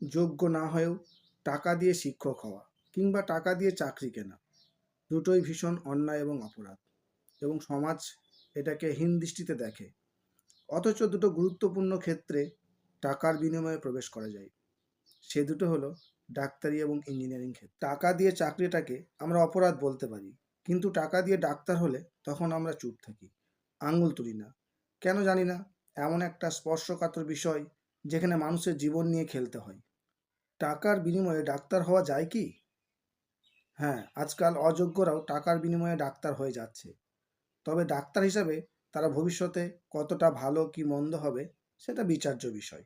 যোগ্য না হয়েও টাকা দিয়ে শিক্ষক হওয়া কিংবা টাকা দিয়ে চাকরি কেনা দুটোই ভীষণ অন্যায় এবং অপরাধ এবং সমাজ এটাকে হীন দৃষ্টিতে দেখে। অথচ দুটো গুরুত্বপূর্ণ ক্ষেত্রে টাকার বিনিময়ে প্রবেশ করা যায়। সে দুটো হলো ডাক্তারি এবং ইঞ্জিনিয়ারিং ক্ষেত্র। টাকা দিয়ে চাকরিটাকে আমরা অপরাধ বলতে পারি, কিন্তু টাকা দিয়ে ডাক্তার হলে তখন আমরা চুপ থাকি, আঙুল তুলি না। কেন জানি না, এমন একটা স্পর্শকাতর বিষয় যেখানে মানুষের জীবন নিয়ে খেলতে হয়। টাকার বিনিময়ে ডাক্তার হওয়া যায় কি? হ্যাঁ আজকাল অযোগ্যরাও টাকার বিনিময়ে ডাক্তার হয়ে যাচ্ছে। তবে ডাক্তার হিসাবে তারা ভবিষ্যতে কতটা ভালো কি মন্দ হবে সেটা বিচার্য বিষয়।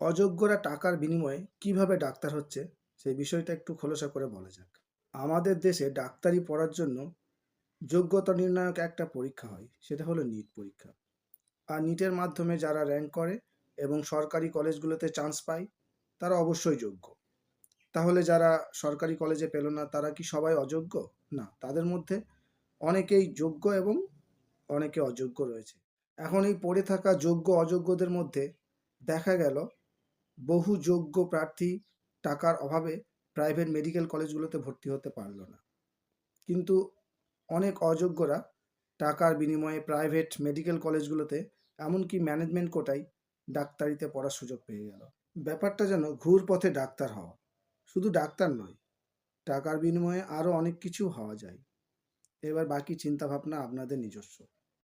অযোগ্যরা টাকার বিনিময়ে কীভাবে ডাক্তার হচ্ছে সেই বিষয়টা একটু খোলসা করে বলা যাক। আমাদের দেশে ডাক্তারি পড়ার জন্য যোগ্যতা নির্ণায়ক একটা পরীক্ষা হয়, সেটা হলো নিট পরীক্ষা। আর নিটের মাধ্যমে যারা র্যাঙ্ক করে এবং সরকারি কলেজগুলোতে চান্স পায় তারা অবশ্যই যোগ্য। তাহলে যারা সরকারি কলেজে পেল না, তারা কি সবাই অযোগ্য? না, তাদের মধ্যে অনেকেই যোগ্য এবং অনেকে অযোগ্য রয়েছে। এখন এই পড়ে থাকা যোগ্য অযোগ্যদের মধ্যে দেখা গেল, বহু যোগ্য প্রার্থী টাকার অভাবে প্রাইভেট মেডিকেল কলেজগুলোতে ভর্তি হতে পারল না। কিন্তু অনেক অযোগ্যরা টাকার বিনিময়ে প্রাইভেট মেডিকেল কলেজগুলোতে, এমনকি ম্যানেজমেন্ট কোটায় ডাক্তারিতে পড়ার সুযোগ পেয়ে গেল। ব্যাপারটা যেন ঘুর পথে ডাক্তার হওয়া। শুধু ডাক্তার নয়, টাকার বিনিময়ে আরও অনেক কিছু হওয়া যায়। এবার বাকি চিন্তাভাবনা আপনাদের নিজস্ব।